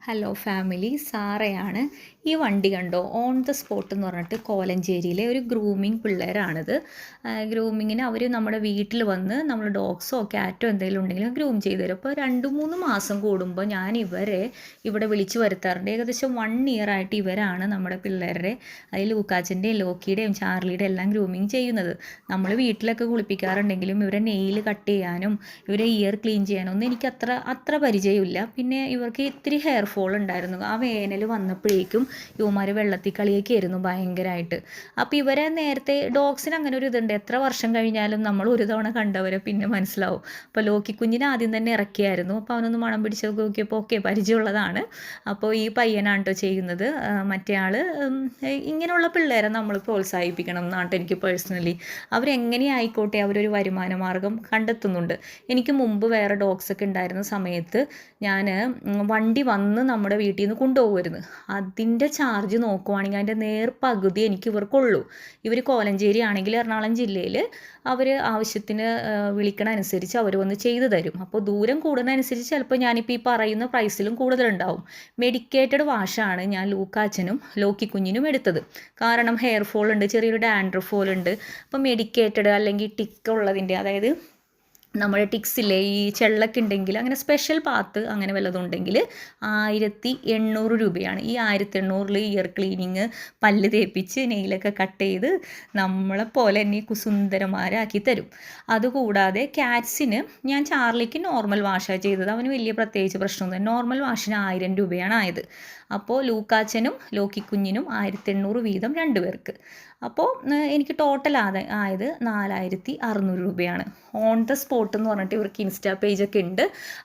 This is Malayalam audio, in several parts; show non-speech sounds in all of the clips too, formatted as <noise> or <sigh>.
Hello family സാറയാണ്. ഈ വണ്ടി കണ്ടോ? ഓൺ ദ സ്പോട്ട് എന്ന് പറഞ്ഞിട്ട് കോലഞ്ചേരിയിലെ ഒരു ഗ്രൂമിങ് പിള്ളേരാണിത്. ഗ്രൂമിങ്ങിന് അവർ നമ്മുടെ വീട്ടിൽ വന്ന് നമ്മൾ ഡോഗ്സോ ക്യാറ്റോ എന്തെങ്കിലും ഉണ്ടെങ്കിലും ഗ്രൂം ചെയ്തു തരും. അപ്പോൾ രണ്ട് മൂന്ന് മാസം കൂടുമ്പോൾ ഞാൻ ഇവരെ ഇവിടെ വിളിച്ചു വരുത്താറുണ്ട്. ഏകദേശം വൺ ഇയർ ആയിട്ട് ഇവരാണ് നമ്മുടെ പിള്ളേരുടെ അതിൽ ലൂക്കാച്ചിന്റെയും ലോക്കിയുടെയും ചാർലിയുടെ എല്ലാം ഗ്രൂമിങ് ചെയ്യുന്നത്. നമ്മൾ വീട്ടിലൊക്കെ കുളിപ്പിക്കാറുണ്ടെങ്കിലും ഇവരെ നെയിൽ കട്ട് ചെയ്യാനും ഇവരെ ഇയർ ക്ലീൻ ചെയ്യാനും ഒന്നും എനിക്ക് അത്ര അത്ര പരിചയമില്ല. പിന്നെ ഇവർക്ക് ഇത്തിരി ഹെയർ ഫോൾ ഉണ്ടായിരുന്നു. ആ വേനൽ വന്നപ്പോഴേക്കും യുവമാർ വെള്ളത്തിൽ കളിയൊക്കെയായിരുന്നു ഭയങ്കരമായിട്ട് അപ്പോൾ ഇവരെ നേരത്തെ ഡോഗ്സിന് അങ്ങനെ ഒരു ഇതുണ്ട്. എത്ര വർഷം കഴിഞ്ഞാലും നമ്മൾ ഒരു തവണ കണ്ടവരെ പിന്നെ മനസ്സിലാവും. അപ്പോൾ ലോക്കി കുഞ്ഞിനെ ആദ്യം തന്നെ ഇറക്കിയായിരുന്നു. അപ്പോൾ അവനൊന്ന് മണം പിടിച്ച് നോക്കിയപ്പോൾ ഓക്കെ പരിചയമുള്ളതാണ്. അപ്പോൾ ഈ പയ്യനാണ് ചെയ്യുന്നത്. മറ്റേ ആൾ ഇങ്ങനെയുള്ള പിള്ളേരെ നമ്മൾ പ്രോത്സാഹിപ്പിക്കണം എന്നാണ് എനിക്ക് പേഴ്സണലി. അവരെങ്ങനെ ആയിക്കോട്ടെ അവരൊരു വരുമാന മാർഗം കണ്ടെത്തുന്നുണ്ട്. എനിക്ക് മുമ്പ് വേറെ ഡോഗ്സ് ഒക്കെ ഉണ്ടായിരുന്ന സമയത്ത് ഞാൻ വണ്ടി വന്ന് നമ്മുടെ വീട്ടിൽ നിന്ന് കൊണ്ടുപോകുമായിരുന്നു അതിന്റെ ചാർജ് നോക്കുവാണെങ്കിൽ അതിന്റെ നേർ പകുതി എനിക്ക് ഇവർക്കുള്ളൂ. ഇവർ കോലഞ്ചേരി ആണെങ്കിൽ എറണാകുളം ജില്ലയിൽ അവർ ആവശ്യത്തിന് വിളിക്കണ അനുസരിച്ച് അവർ വന്ന് ചെയ്തു തരും. അപ്പോൾ ദൂരം കൂടുന്നതനുസരിച്ച് ചിലപ്പോൾ ഞാനിപ്പോൾ ഈ പറയുന്ന പ്രൈസിലും കൂടുതലുണ്ടാവും. മെഡിക്കേറ്റഡ് വാഷാണ് ഞാൻ ലൂക്കാച്ചനും ലോക്കി കുഞ്ഞിനും എടുത്തത്. കാരണം ഹെയർ ഫോൾ ഉണ്ട് ചെറിയൊരു ഡാൻഡ്രഫ് ഫോൾ ഉണ്ട്. അപ്പോൾ മെഡിക്കേറ്റഡ് അല്ലെങ്കിൽ ടിക്ക് ഉള്ളതിന്റെ അതായത് നമ്മുടെ ടിക്സിലെ ഈ ചെള്ളൊക്കെ ഉണ്ടെങ്കിൽ അങ്ങനെ സ്പെഷ്യൽ പാത്ത് അങ്ങനെ വല്ലതും ഉണ്ടെങ്കിൽ ആയിരത്തി എണ്ണൂറ് രൂപയാണ്. ഈ ആയിരത്തി എണ്ണൂറിൽ ഇയർ ക്ലീനിങ് പല്ല് തേപ്പിച്ച് നെയിലൊക്കെ കട്ട് ചെയ്ത് നമ്മളെ പോലെ തന്നെ കുസുന്ദരമാരാക്കി തരും. അതുകൂടാതെ ക്യാറ്റ്സിന് ഞാൻ ചാർലിക്ക് നോർമൽ വാഷാണ് ചെയ്തത്. അവന് വലിയ പ്രത്യേകിച്ച് പ്രശ്നമൊന്നും നോർമൽ വാഷിന് ആയിരം രൂപയാണ് ആയത്. അപ്പോൾ ലൂക്കാച്ചനും ലോക്കി കുഞ്ഞിനും ആയിരത്തി എണ്ണൂറ് വീതം രണ്ട് പേർക്ക് അപ്പോൾ എനിക്ക് ടോട്ടൽ ആദ ആയത് നാലായിരത്തി അറുന്നൂറ് രൂപയാണ്. ഓൺ ദ സ്പോട്ട് എന്ന് പറഞ്ഞിട്ട് ഇവർക്ക് ഇൻസ്റ്റാ പേജൊക്കെ ഉണ്ട്.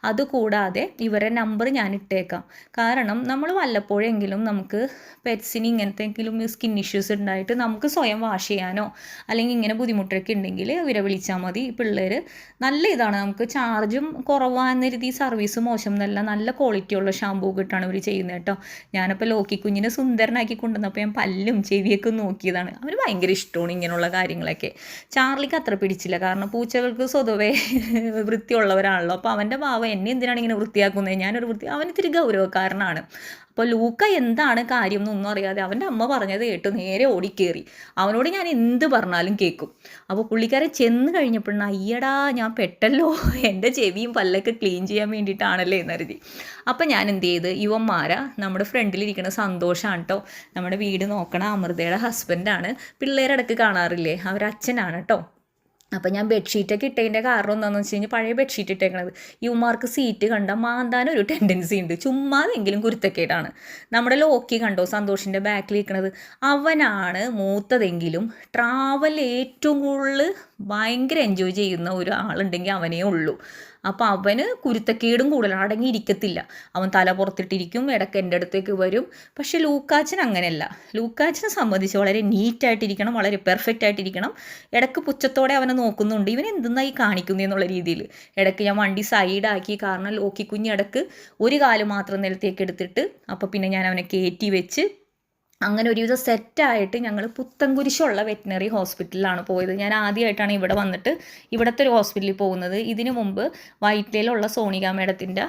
അതുകൂടാതെ ഇവരെ നമ്പർ ഞാൻ ഇട്ടേക്കാം. കാരണം നമ്മൾ വല്ലപ്പോഴെങ്കിലും നമുക്ക് പെറ്റ്സിന് ഇങ്ങനത്തെങ്കിലും സ്കിൻ ഇഷ്യൂസ് ഉണ്ടായിട്ട് നമുക്ക് സ്വയം വാഷ് ചെയ്യാനോ അല്ലെങ്കിൽ ഇങ്ങനെ ബുദ്ധിമുട്ടൊക്കെ ഉണ്ടെങ്കിൽ ഇവരെ വിളിച്ചാൽ മതി. പിള്ളേർ നല്ല ഇതാണ്. നമുക്ക് ചാർജും കുറവാകുന്ന രീതി സർവീസ് മോശം എന്നല്ല നല്ല ക്വാളിറ്റി ഉള്ള ഷാമ്പൂ കിട്ടാണ് ഇവർ ചെയ്യുന്നത് കേട്ടോ. ഞാനപ്പോൾ ലോക്കി കുഞ്ഞിനെ സുന്ദരനാക്കി കൊണ്ടുവന്നപ്പോൾ ഞാൻ പല്ലും ചെവിയൊക്കെ നോക്കിയതാണ്. അവന് ഭയങ്കര ഇഷ്ടമാണ് ഇങ്ങനെയുള്ള കാര്യങ്ങളൊക്കെ. ചാർലിക്ക് അത്ര പിടിച്ചില്ല. കാരണം പൂച്ചകൾക്ക് സ്വതവേ <laughs> വൃത്തിയുള്ളവരാണല്ലോ. അപ്പോൾ അവന്റെ ഭാവം എന്നെ എന്തിനാണ് ഇങ്ങനെ വൃത്തിയാക്കുന്നത് ഞാനൊരു വൃത്തി അവൻ ഇത്തിരി ഗൗരവക്കാരനാണ്. അപ്പോൾ ലൂക്ക എന്താണ് കാര്യം എന്നൊന്നും അറിയാതെ അവന്റെ അമ്മ പറഞ്ഞത് കേട്ട് നേരെ ഓടിക്കേറി. അവനോട് ഞാൻ എന്ത് പറഞ്ഞാലും കേൾക്കും അപ്പോൾ പുള്ളിക്കാരൻ ചെന്ന് കഴിഞ്ഞപ്പോഴാണ് അയ്യടാ ഞാൻ പെട്ടല്ലോ. <laughs> എന്റെ ചെവിയും പല്ലൊക്കെ ക്ലീൻ ചെയ്യാൻ വേണ്ടിയിട്ടാണല്ലേ എന്ന് കരുതി. അപ്പം ഞാൻ എന്ത് ചെയ്ത് യുവന്മാരാ നമ്മുടെ ഫ്രണ്ടിലിരിക്കുന്ന സന്തോഷമാണ് കേട്ടോ നമ്മുടെ വീട് നോക്കണ അമൃതയുടെ ഹസ്ബൻഡാണ് പിള്ളേരടക്ക് കാണാറില്ലേ? അവരച്ഛനാണ് കേട്ടോ അപ്പം ഞാൻ ബെഡ്ഷീറ്റൊക്കെ ഇട്ടതിന്റെ കാരണം എന്താണെന്ന് വെച്ച് കഴിഞ്ഞാൽ പഴയ ബെഡ്ഷീറ്റ് ഇട്ടേക്കണത്. യുവമാർക്ക് സീറ്റ് കണ്ടാൽ മാന്താൻ ഒരു ടെൻഡൻസി ഉണ്ട്. ചുമ്മാതെങ്കിലും കുരുത്തക്കേടാണ്. നമ്മുടെ ലോക്കി കണ്ടോ സന്തോഷിന്റെ ബാക്കിൽ ഇരിക്കണത്? അവനാണ് മൂത്തതെങ്കിലും ട്രാവൽ ഏറ്റവും കൂടുതൽ ഭയങ്കര എൻജോയ് ചെയ്യുന്ന ഒരു ആളുണ്ടെങ്കിൽ അവനേ ഉള്ളൂ. അപ്പോൾ അവന് കുരുത്തക്കേടും കൂടുതലാണ്. അടങ്ങിയിരിക്കത്തില്ല അവൻ തല പുറത്തിട്ടിരിക്കും ഇടയ്ക്ക് എന്റെ അടുത്തേക്ക് വരും. പക്ഷേ ലൂക്കാച്ചൻ അങ്ങനെയല്ല. ലൂക്കാച്ചനെ സംബന്ധിച്ച് വളരെ നീറ്റായിട്ടിരിക്കണം വളരെ പെർഫെക്റ്റ് ആയിട്ടിരിക്കണം. ഇടയ്ക്ക് പുച്ഛത്തോടെ അവനെ നോക്കുന്നുണ്ട്. ഇവൻ എന്തെന്നായി കാണിക്കുന്നു എന്നുള്ള രീതിയിൽ. ഇടയ്ക്ക് ഞാൻ വണ്ടി സൈഡാക്കി കാരണം ലോക്കി ഒരു കാൽ മാത്രം നിലത്തേക്ക് എടുത്തിട്ട് അപ്പോൾ പിന്നെ ഞാൻ അവനെ കയറ്റി വെച്ച് അങ്ങനെ ഒരുവിധം സെറ്റായിട്ട് ഞങ്ങൾ പുത്തൻകുരിശുള്ള വെറ്റിനറി ഹോസ്പിറ്റലിലാണ് പോയത്. ഞാൻ ആദ്യമായിട്ടാണ് ഇവിടെ വന്നിട്ട് ഇവിടുത്തെ ഒരു ഹോസ്പിറ്റലിൽ പോകുന്നത്. ഇതിനു മുമ്പ് വൈറ്റിലയിലുള്ള സോണിക മേഡത്തിന്റെ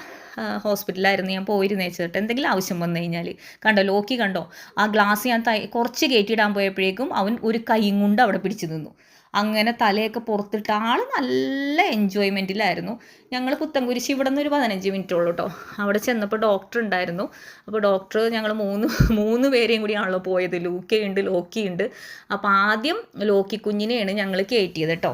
ഹോസ്പിറ്റലായിരുന്നു ഞാൻ പോയിരുന്നേ വെച്ചിട്ട് എന്തെങ്കിലും ആവശ്യം വന്നു കഴിഞ്ഞാൽ കണ്ടോ ലോക്കി കണ്ടോ? ആ ഗ്ലാസ് ഞാൻ കുറച്ച് കയറ്റിയിടാൻ പോയപ്പോഴേക്കും അവൻ ഒരു കൈയും കൊണ്ട് അവിടെ പിടിച്ചു നിന്നു. അങ്ങനെ തലയൊക്കെ പുറത്തിട്ട് ആൾ നല്ല എൻജോയ്മെന്റിലായിരുന്നു ഞങ്ങൾ പുത്തൻകുരിശ് ഇവിടെ നിന്ന് ഒരു പതിനഞ്ച് മിനിറ്റ് ഉള്ളൂ കേട്ടോ അവിടെ ചെന്നപ്പോൾ ഡോക്ടർ ഉണ്ടായിരുന്നു. അപ്പോൾ ഡോക്ടർ ഞങ്ങൾ മൂന്ന് മൂന്ന് പേരെയും കൂടിയാണല്ലോ പോയത്. ലൂക്കയുണ്ട് ലോക്കിയുണ്ട്. അപ്പോൾ ആദ്യം ലോക്കി കുഞ്ഞിനെയാണ് ഞങ്ങൾ കയറ്റിയത് കേട്ടോ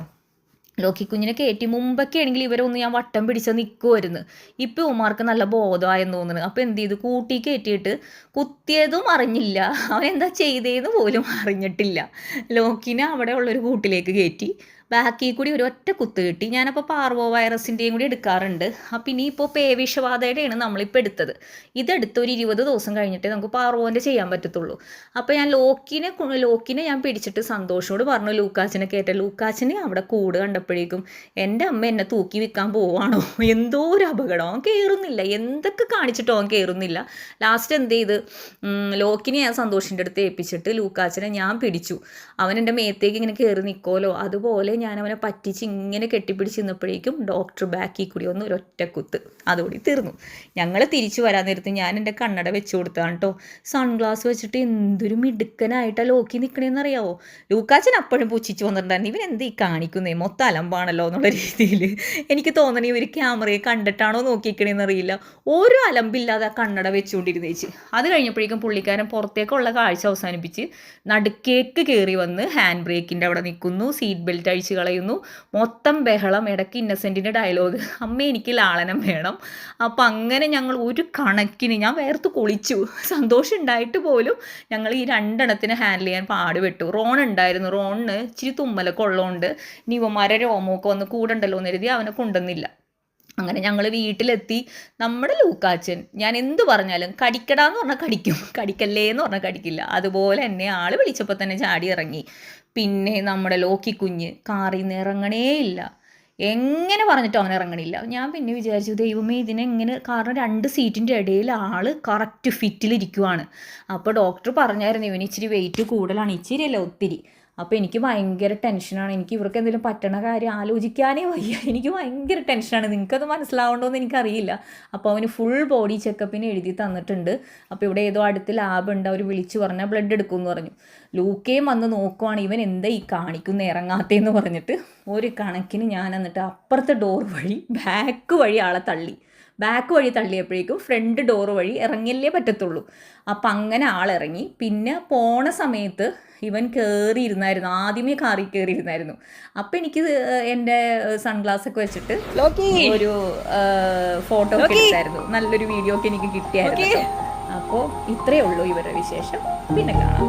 ലോക്കി കുഞ്ഞിനെ കയറ്റി മുമ്പൊക്കെ ആണെങ്കിൽ ഇവരൊന്ന് ഞാൻ വട്ടം പിടിച്ച് നിൽക്കുമായിരുന്നു ഇപ്പോൾ ഉമാർക്ക് നല്ല ബോധമായെന്ന് തോന്നുന്നു. അപ്പോൾ എന്ത് ചെയ്തു? കൂട്ടി കയറ്റിയിട്ട് കുത്തിയതും അറിഞ്ഞില്ല. അവൻ എന്താ ചെയ്തതെന്ന് പോലും അറിഞ്ഞിട്ടില്ല. ലോക്കിനെ അവിടെ ഉള്ളൊരു കൂട്ടിലേക്ക് കയറ്റി ബാക്കിൽ കൂടി ഒരു ഒറ്റ കുത്ത് കിട്ടി. ഞാനപ്പോൾ പാർവോ വൈറസിന്റെയും കൂടി എടുക്കാറുണ്ട്. അപ്പം ഇനിയിപ്പോൾ പേവിഷബാധയുടെയാണ് നമ്മളിപ്പോൾ എടുത്തത്. ഇതെടുത്ത് ഒരു ഇരുപത് ദിവസം കഴിഞ്ഞിട്ടേ നമുക്ക് പാർവോന്റെ ചെയ്യാൻ പറ്റത്തുള്ളൂ. അപ്പോൾ ഞാൻ ലോക്കിനെ ലോക്കിനെ ഞാൻ പിടിച്ചിട്ട് സന്തോഷോട് പറഞ്ഞു ലൂക്കാച്ചിനെ കയറ്റ ലൂക്കാച്ചിനെ അവിടെ കൂട് കണ്ടപ്പോഴേക്കും എന്റെ അമ്മ എന്നെ തൂക്കി വിൽക്കാൻ പോവാണോ? എന്തോ ഒരു അപകടം. അവൻ കയറുന്നില്ല എന്തൊക്കെ കാണിച്ചിട്ടോ അവൻ കയറുന്നില്ല ലാസ്റ്റ് എന്ത് ചെയ്ത്? ലോക്കിനെ ഞാൻ സന്തോഷിന്റെ അടുത്ത് ഏൽപ്പിച്ചിട്ട് ലൂക്കാച്ചിനെ ഞാൻ പിടിച്ചു. അവൻ എന്റെ മേത്തേക്ക് ഇങ്ങനെ കയറി നിൽക്കുമല്ലോ അതുപോലെ ഞാൻ അവനെ പറ്റിച്ച് ഇങ്ങനെ കെട്ടിപ്പിടിച്ച് നിന്നപ്പോഴേക്കും ഡോക്ടർ ബാക്കി കൂടി വന്ന് ഒരൊറ്റ കുത്ത് അതോടി തീർന്നു. ഞങ്ങൾ തിരിച്ചു വരാൻ നേരത്ത് ഞാൻ എന്റെ കണ്ണട വെച്ച് കൊടുത്താണ് കേട്ടോ സൺഗ്ലാസ് വെച്ചിട്ട് എന്തൊരു മിടുക്കനായിട്ടാണ് ലോക്കി നിൽക്കണേന്നറിയാവോ ലൂക്കാച്ചൻ അപ്പോഴും പുച്ഛിച്ച് വന്നിട്ടുണ്ടായിരുന്നു. ഇവൻ എന്ത് ഈ കാണിക്കുന്നേ? മൊത്തം അലമ്പാണല്ലോ എന്നുള്ള രീതിയിൽ എനിക്ക് തോന്നണി ഒരു ക്യാമറയെ കണ്ടിട്ടാണോ നോക്കിക്കണേന്ന് അറിയില്ല. ഓരോ അലമ്പില്ലാതെ കണ്ണട വെച്ചുകൊണ്ടിരുന്നേച്ച്. അത് കഴിഞ്ഞപ്പോഴേക്കും പുള്ളിക്കാരൻ പുറത്തേക്കുള്ള കാഴ്ച അവസാനിപ്പിച്ച് നടുക്കേക്ക് കയറി വന്ന് ഹാൻഡ് ബ്രേക്കിന്റെ അവിടെ നിൽക്കുന്നു. സീറ്റ് ബെൽറ്റ് അഴിച്ച് കളയുന്നു. മൊത്തം ബഹളം ഇടയ്ക്ക് ഇന്നസെന്റിന്റെ ഡയലോഗ് അമ്മ എനിക്ക് ലാളനം വേണം. അപ്പം അങ്ങനെ ഞങ്ങൾ ഒരു കണക്കിന് ഞാൻ വേർത്ത് കുളിച്ചു. സന്തോഷം ഉണ്ടായിട്ട് പോലും ഞങ്ങൾ ഈ രണ്ടെണ്ണത്തിന് ഹാൻഡിൽ ചെയ്യാൻ പാടുപെട്ടു. റോൺ ഉണ്ടായിരുന്നു. റോണിന് ഇച്ചിരി തുമ്മലൊക്കെ ഉള്ളതുകൊണ്ട് ഇനി ഇവന്മാരെ രോമമൊക്കെ വന്ന് കൂടണ്ടല്ലോ എന്ന് എഴുതി അവനെ കൊണ്ടുവന്നില്ല. അങ്ങനെ ഞങ്ങൾ വീട്ടിലെത്തി നമ്മുടെ ലൂക്കാച്ചൻ ഞാൻ എന്ത് പറഞ്ഞാലും കടിക്കടാന്ന് പറഞ്ഞാൽ കടിക്കും. കടിക്കല്ലേ എന്ന് പറഞ്ഞാൽ കടിക്കില്ല. അതുപോലെ തന്നെ ആൾ വിളിച്ചപ്പോൾ തന്നെ ചാടി ഇറങ്ങി. പിന്നെ നമ്മുടെ ലോക്കി കുഞ്ഞ് കാറിൽ നിന്ന് ഇറങ്ങണേയില്ല എങ്ങനെ പറഞ്ഞിട്ടും അവൻ ഇറങ്ങണില്ല. ഞാൻ പിന്നെ വിചാരിച്ചു ദൈവമേ ഇതിനെങ്ങനെ കാരണം രണ്ട് സീറ്റിന്റെ ഇടയിൽ ആൾ കറക്റ്റ് ഫിറ്റിലിരിക്കുവാണ് അപ്പോൾ ഡോക്ടർ പറഞ്ഞായിരുന്നു ഇവന് ഇച്ചിരി വെയിറ്റ് കൂടുതലാണ്. ഇച്ചിരി അല്ല ഒത്തിരി. അപ്പോൾ എനിക്ക് ഭയങ്കര ടെൻഷനാണ് എനിക്ക് ഇവർക്ക് എന്തെങ്കിലും പറ്റണ കാര്യം ആലോചിക്കാനേ വയ്യ. എനിക്ക് ഭയങ്കര ടെൻഷനാണ് നിങ്ങൾക്കത് മനസ്സിലാവണ്ടോ എന്ന് എനിക്കറിയില്ല. അപ്പോൾ അവന് ഫുൾ ബോഡി ചെക്കപ്പിന് എഴുതി തന്നിട്ടുണ്ട്. അപ്പോൾ ഇവിടെ ഏതോ അടുത്ത് ലാബ് ഉണ്ട്. അവർ വിളിച്ചു പറഞ്ഞാൽ ബ്ലഡ് എടുക്കുമെന്ന് പറഞ്ഞു. ലൂക്കയും വന്ന് നോക്കുവാണ്. ഇവൻ എന്താ ഈ കാണിക്കുന്ന? ഇറങ്ങാത്തേന്ന് പറഞ്ഞിട്ട്. ഒരു കണക്കിന് ഞാൻ എന്നിട്ട് അപ്പുറത്തെ ഡോർ വഴി ബാക്ക് വഴി ആളെ തള്ളി. ബാക്ക് വഴി തള്ളിയപ്പോഴേക്കും ഫ്രണ്ട് ഡോർ വഴി ഇറങ്ങില്ലേ പറ്റത്തുള്ളൂ. അപ്പം അങ്ങനെ ആളിറങ്ങി. പിന്നെ പോണ സമയത്ത് ഇവൻ കയറിയിരുന്നായിരുന്നു ആദ്യമേ കാറി കയറിയിരുന്നായിരുന്നു അപ്പം എനിക്ക് എന്റെ സൺഗ്ലാസ് ഒക്കെ വെച്ചിട്ട് ഒരു ഫോട്ടോ ഒക്കെ എടുത്തായിരുന്നു. നല്ലൊരു വീഡിയോ ഒക്കെ എനിക്ക് കിട്ടിയായിരുന്നു അപ്പോൾ ഇത്രയേ ഉള്ളൂ ഇവരുടെ വിശേഷം. പിന്നെ കാണാം.